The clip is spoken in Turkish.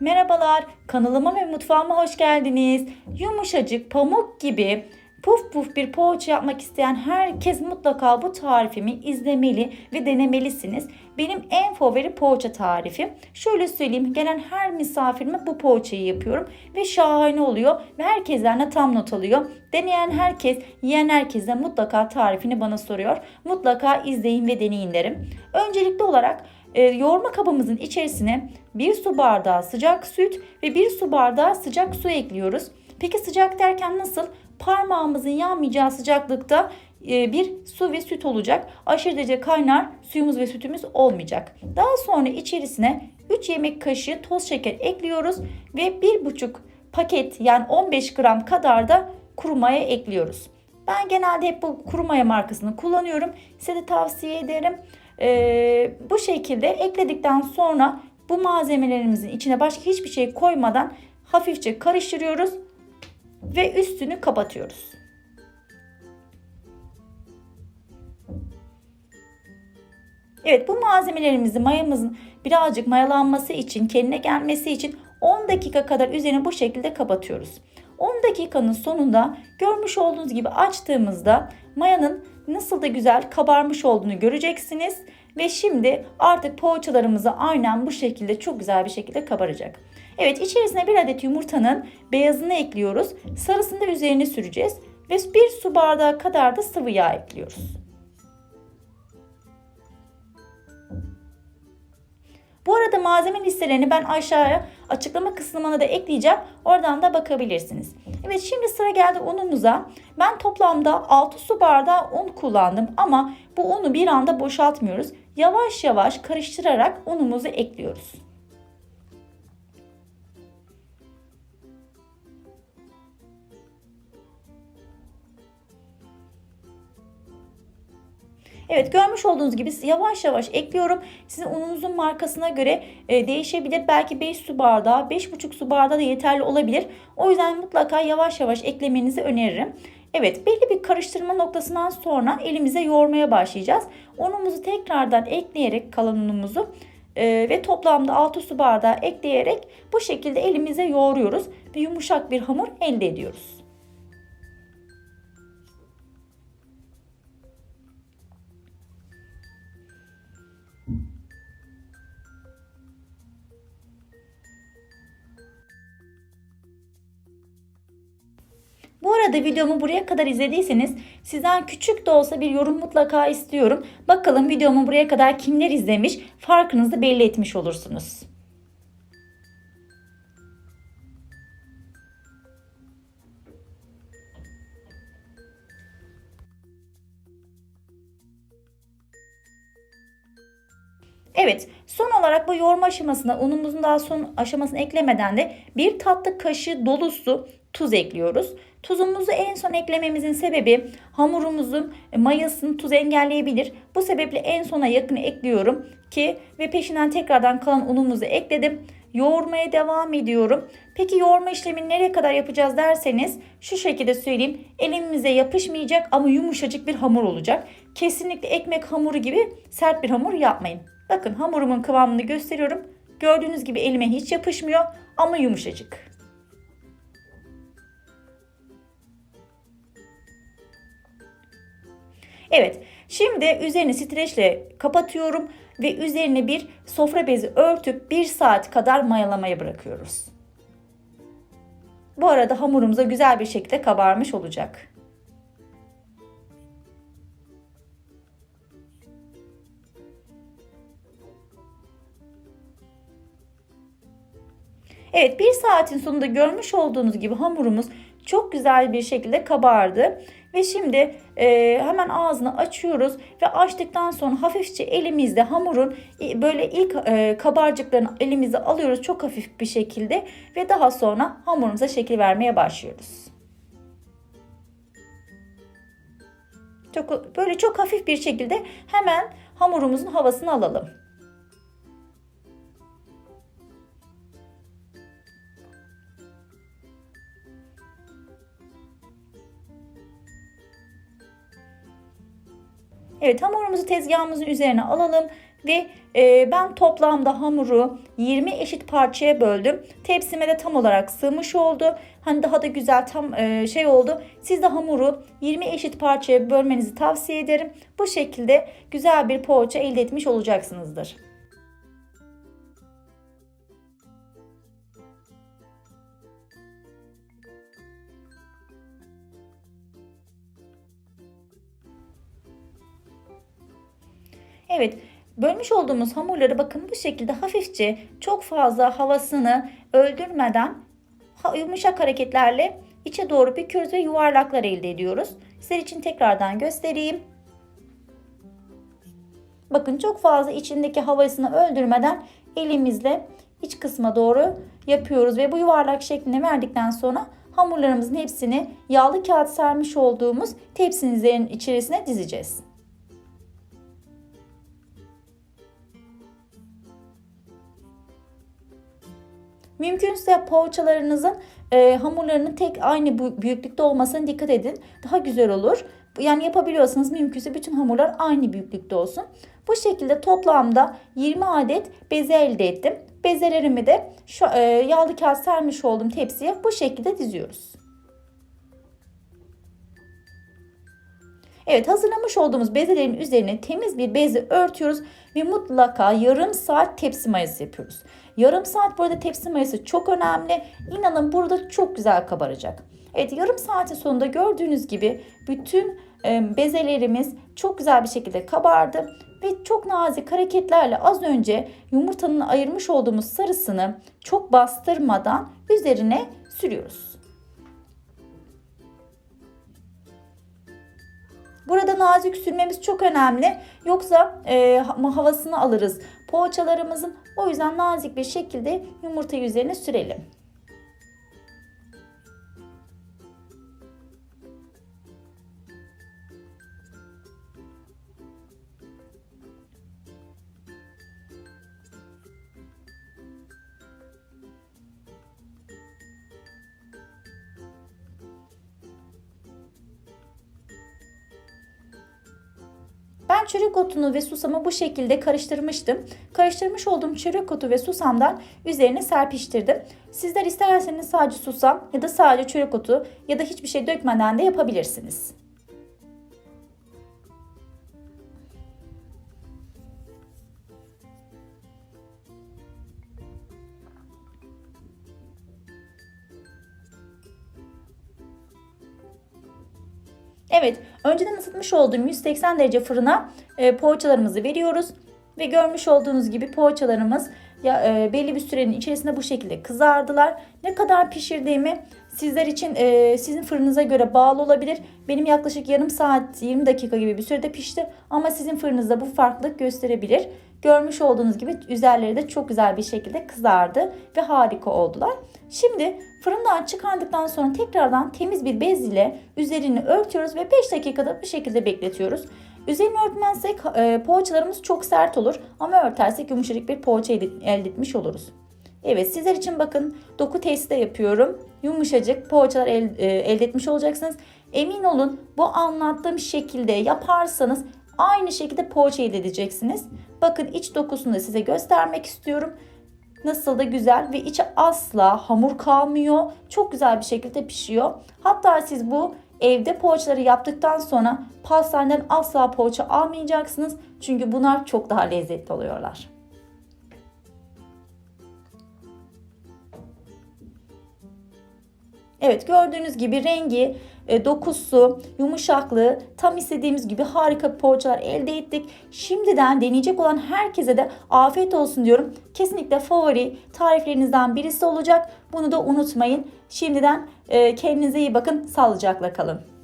Merhabalar, kanalıma ve mutfağıma hoş geldiniz. Yumuşacık, pamuk gibi puf puf bir poğaça yapmak isteyen herkes mutlaka bu tarifimi izlemeli ve denemelisiniz. Benim en favori poğaça tarifim. Şöyle söyleyeyim, gelen her misafirime bu poğaçayı yapıyorum ve şahane oluyor ve herkesten de tam not alıyor. Deneyen herkes, yiyen herkes de mutlaka tarifini bana soruyor. Mutlaka izleyin ve deneyin derim. Öncelikli olarak e, yoğurma kabımızın içerisine 1 su bardağı sıcak süt ve 1 su bardağı sıcak su ekliyoruz. Peki sıcak derken nasıl? Parmağımızın yanmayacağı sıcaklıkta e, bir su ve süt olacak. Aşırı derece kaynar suyumuz ve sütümüz olmayacak. Daha sonra içerisine 3 yemek kaşığı toz şeker ekliyoruz ve 1,5 paket yani 15 gram kadar da kuru maya ekliyoruz. Ben genelde hep bu kuru maya markasını kullanıyorum. Size de tavsiye ederim. Ee, bu şekilde ekledikten sonra bu malzemelerimizin içine başka hiçbir şey koymadan hafifçe karıştırıyoruz ve üstünü kapatıyoruz. Evet bu malzemelerimizi mayamızın birazcık mayalanması için kendine gelmesi için 10 dakika kadar üzerini bu şekilde kapatıyoruz. 10 dakikanın sonunda görmüş olduğunuz gibi açtığımızda mayanın nasıl da güzel kabarmış olduğunu göreceksiniz. Ve şimdi artık poğaçalarımızı aynen bu şekilde çok güzel bir şekilde kabaracak. Evet içerisine bir adet yumurtanın beyazını ekliyoruz. Sarısını da üzerine süreceğiz. Ve bir su bardağı kadar da sıvı yağ ekliyoruz. Bu arada malzeme listelerini ben aşağıya açıklama kısmına da ekleyeceğim. Oradan da bakabilirsiniz. Evet şimdi sıra geldi unumuza. Ben toplamda 6 su bardağı un kullandım ama bu unu bir anda boşaltmıyoruz. Yavaş yavaş karıştırarak unumuzu ekliyoruz. Evet görmüş olduğunuz gibi yavaş yavaş ekliyorum. Sizin ununuzun markasına göre e, değişebilir. Belki 5 su bardağı, 5,5 su bardağı da yeterli olabilir. O yüzden mutlaka yavaş yavaş eklemenizi öneririm. Evet belli bir karıştırma noktasından sonra elimize yoğurmaya başlayacağız. Unumuzu tekrardan ekleyerek kalan unumuzu e, ve toplamda 6 su bardağı ekleyerek bu şekilde elimize yoğuruyoruz ve yumuşak bir hamur elde ediyoruz. Arada videomu buraya kadar izlediyseniz sizden küçük de olsa bir yorum mutlaka istiyorum. Bakalım videomu buraya kadar kimler izlemiş farkınızı belli etmiş olursunuz. Evet son olarak bu yoğurma aşamasına unumuzun daha son aşamasını eklemeden de bir tatlı kaşığı dolusu tuz ekliyoruz. Tuzumuzu en son eklememizin sebebi hamurumuzun mayasını tuz engelleyebilir. Bu sebeple en sona yakın ekliyorum ki ve peşinden tekrardan kalan unumuzu ekledim. Yoğurmaya devam ediyorum. Peki yoğurma işlemini nereye kadar yapacağız derseniz şu şekilde söyleyeyim. Elimize yapışmayacak ama yumuşacık bir hamur olacak. Kesinlikle ekmek hamuru gibi sert bir hamur yapmayın. Bakın hamurumun kıvamını gösteriyorum. Gördüğünüz gibi elime hiç yapışmıyor ama yumuşacık. Evet şimdi üzerini streçle kapatıyorum ve üzerine bir sofra bezi örtüp 1 saat kadar mayalamaya bırakıyoruz. Bu arada hamurumuz güzel bir şekilde kabarmış olacak. Evet bir saatin sonunda görmüş olduğunuz gibi hamurumuz çok güzel bir şekilde kabardı. Ve şimdi e, hemen ağzını açıyoruz ve açtıktan sonra hafifçe elimizde hamurun böyle ilk e, kabarcıklarını elimize alıyoruz çok hafif bir şekilde ve daha sonra hamurumuza şekil vermeye başlıyoruz. Çok, böyle çok hafif bir şekilde hemen hamurumuzun havasını alalım. Evet hamurumuzu tezgahımızın üzerine alalım Ve e, ben toplamda hamuru 20 eşit parçaya böldüm. Tepsime de tam olarak sığmış oldu. Hani daha da güzel tam e, şey oldu. Siz de hamuru 20 eşit parçaya bölmenizi tavsiye ederim. Bu şekilde güzel bir poğaça elde etmiş olacaksınızdır. Evet, bölmüş olduğumuz hamurları bakın bu şekilde hafifçe çok fazla havasını öldürmeden yumuşak hareketlerle içe doğru büküyoruz ve yuvarlaklar elde ediyoruz. Sizler için tekrardan göstereyim. Bakın çok fazla içindeki havasını öldürmeden elimizle iç kısma doğru yapıyoruz ve bu yuvarlak şeklini verdikten sonra hamurlarımızın hepsini yağlı kağıt sermiş olduğumuz tepsimizin içerisine dizeceğiz. Mümkünse poğaçalarınızın e, hamurlarının tek aynı büyüklükte olmasına dikkat edin. Daha güzel olur. Yani yapabiliyorsanız mümkünse bütün hamurlar aynı büyüklükte olsun. Bu şekilde toplamda 20 adet beze elde ettim. Bezelerimi de şu e, yağlı kağıt sermiş olduğum tepsiye bu şekilde diziyoruz. Evet hazırlamış olduğumuz bezelerin üzerine temiz bir bezi örtüyoruz ve mutlaka yarım saat tepsi mayası yapıyoruz. Yarım saat burada tepsi mayası çok önemli. İnanın burada çok güzel kabaracak. Evet yarım saatin sonunda gördüğünüz gibi bütün bezelerimiz çok güzel bir şekilde kabardı. Ve çok nazik hareketlerle az önce yumurtanın ayırmış olduğumuz sarısını çok bastırmadan üzerine sürüyoruz. Burada nazik sürmemiz çok önemli. Yoksa e, havasını alırız poğaçalarımızın. O yüzden nazik bir şekilde yumurtayı üzerine sürelim. Ben çörek otunu ve susamı bu şekilde karıştırmıştım. Karıştırmış olduğum çörek otu ve susamdan üzerine serpiştirdim. Sizler isterseniz sadece susam ya da sadece çörek otu ya da hiçbir şey dökmeden de yapabilirsiniz. Evet, önceden ısıtmış olduğum 180 derece fırına e, poğaçalarımızı veriyoruz. Ve görmüş olduğunuz gibi poğaçalarımız ya, e, belli bir sürenin içerisinde bu şekilde kızardılar. Ne kadar pişirdiğimi sizler için e, sizin fırınıza göre bağlı olabilir. Benim yaklaşık yarım saat 20 dakika gibi bir sürede pişti. Ama sizin fırınızda bu farklılık gösterebilir. Görmüş olduğunuz gibi üzerleri de çok güzel bir şekilde kızardı ve harika oldular. Şimdi fırından çıkardıktan sonra tekrardan temiz bir bez ile üzerini örtüyoruz ve 5 dakikada bu şekilde bekletiyoruz. Üzerini örtmezsek e, poğaçalarımız çok sert olur ama örtersek yumuşacık bir poğaça elde etmiş oluruz. Evet sizler için bakın doku testi de yapıyorum. Yumuşacık poğaçalar el, e, elde etmiş olacaksınız. Emin olun bu anlattığım şekilde yaparsanız aynı şekilde poğaça elde edeceksiniz. Bakın iç dokusunu da size göstermek istiyorum. Nasıl da güzel ve içi asla hamur kalmıyor. Çok güzel bir şekilde pişiyor. Hatta siz bu evde poğaçaları yaptıktan sonra pastaneden asla poğaça almayacaksınız. Çünkü bunlar çok daha lezzetli oluyorlar. Evet gördüğünüz gibi rengi, e, dokusu, yumuşaklığı tam istediğimiz gibi harika poğaçalar elde ettik. Şimdiden deneyecek olan herkese de afiyet olsun diyorum. Kesinlikle favori tariflerinizden birisi olacak. Bunu da unutmayın. Şimdiden e, kendinize iyi bakın. Sağlıcakla kalın.